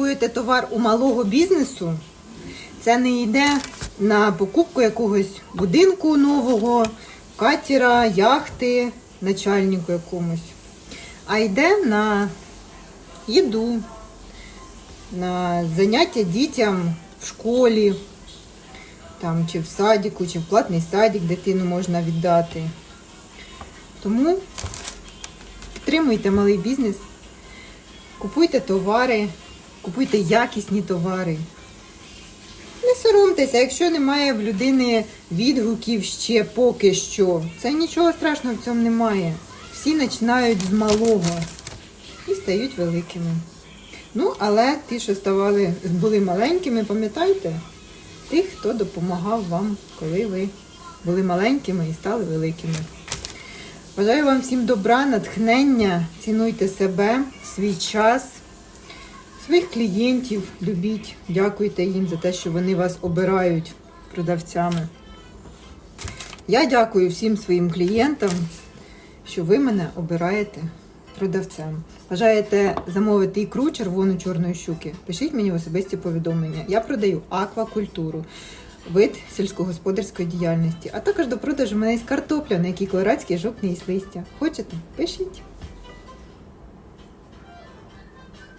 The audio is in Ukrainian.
купуєте товар у малого бізнесу, це не йде на покупку якогось будинку нового, катера, яхти, начальнику якомусь, а йде на їду, на заняття дітям в школі, там, чи в садіку, чи в платний садик дитину можна віддати. Тому підтримуйте малий бізнес, купуйте товари, купуйте якісні товари. Не соромтеся, якщо немає в людини відгуків ще поки що. Це нічого страшного в цьому немає. Всі починають з малого і стають великими. Ну, але ті, що ставали, були маленькими, пам'ятайте, тих, хто допомагав вам, коли ви були маленькими і стали великими. Бажаю вам всім добра, натхнення, цінуйте себе, свій час, своїх клієнтів любіть, дякуйте їм за те, що вони вас обирають продавцями. Я дякую всім своїм клієнтам, що ви мене обираєте продавцем. Бажаєте замовити ікру червону чорної щуки? Пишіть мені в особисті повідомлення. Я продаю аквакультуру, вид сільськогосподарської діяльності, а також до продажу мене є картопля, на якій колорадський жовтний листя. Хочете? Пишіть.